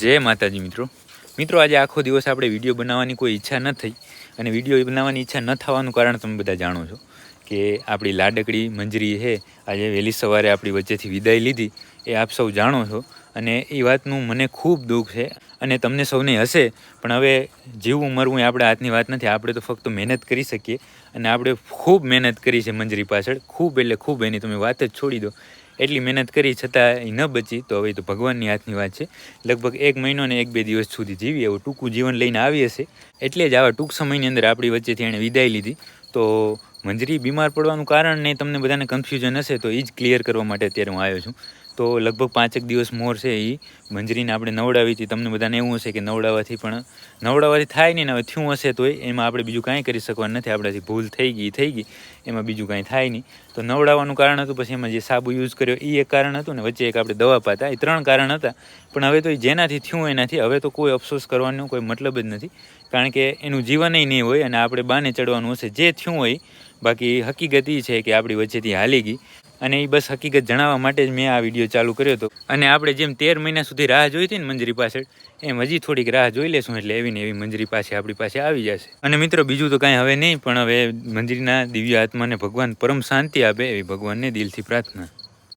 જય માતાજી મિત્રો. મિત્રો, આજે આખો દિવસ આપણે વીડિયો બનાવવાની કોઈ ઈચ્છા ન થઈ અને વીડિયો બનાવવાની ઈચ્છા ન થવાનું કારણ તમે બધા જાણો છો. કે આપણી લાડકડી મંજરી છે. આજે વહેલી સવારે આપણી વચ્ચેથી વિદાય લીધી. એ આપ સૌ જાણો છો અને એ વાતનું મને ખૂબ દુઃખ છે અને તમને સૌને હશે. પણ હવે જીવવું મરવું એ આપણા હાથની વાત નથી. આપણે તો ફક્ત મહેનત કરી શકીએ અને આપણે ખૂબ મહેનત કરી છે મંજરી પાછળ. ખૂબ એટલે ખૂબ એની તમે વાત જ છોડી દો. એટલી મહેનત કરી છતાં એ ન બચી. તો હવે તો ભગવાનની હાથની વાત છે. લગભગ એક મહિનો ને એક બે દિવસ સુધી જીવી એવું ટૂંકું જીવન લઈને આવી હશે. એટલે જ આવા ટૂંક સમયની અંદર આપણી વચ્ચેથી એણે વિદાય લીધી. તો મંજરી, બીમાર પડવાનું કારણ ને તમને બધાને કન્ફ્યુઝન હશે, તો એ જ ક્લિયર કરવા માટે અત્યારે હું આવ્યો છું. તો લગભગ પાંચેક દિવસ મોર છે એ મંજરીને આપણે નવડાવી હતી. તમને બધાને એવું હશે કે નવડાવવાથી પણ નવડાવવાથી થાય નહીં ને હવે થયું હશે તોય એમાં આપણે બીજું કાંઈ કરી શકવાનું નથી. આપણાથી ભૂલ થઈ ગઈ થઈ ગઈ, એમાં બીજું કાંઈ થાય નહીં. તો નવડાવવાનું કારણ હતું, પછી એમાં જે સાબુ યુઝ કર્યો એ એક કારણ હતું ને વચ્ચે એક આપણે દવા પાતા, એ ત્રણ કારણ હતા. પણ હવે તો એ જેનાથી થયું એનાથી હવે તો કોઈ અફસોસ કરવાનો કોઈ મતલબ જ નથી. કારણ કે એનું જીવન નહીં હોય અને આપણે બાને ચડવાનું હશે. જે થયું હોય બાકી હકીકત એ છે કે આપણી વચ્ચેથી હાલી ગઈ અને એ બસ હકીકત જણાવવા માટે જ મેં આ વીડિયો ચાલુ કર્યો હતો. અને આપણે જેમ તેર મહિના સુધી રાહ જોઈ હતી ને મંજરી પાછળ, એમ હજી થોડીક રાહ જોઈ લેશું એટલે એવી ને એવી મંજરી પાસે આપણી પાસે આવી જશે. અને મિત્રો, બીજું તો કાંઈ હવે નહીં, પણ હવે મંજરીના દિવ્ય આત્માને ભગવાન પરમ શાંતિ આપે એવી ભગવાનને દિલથી પ્રાર્થના.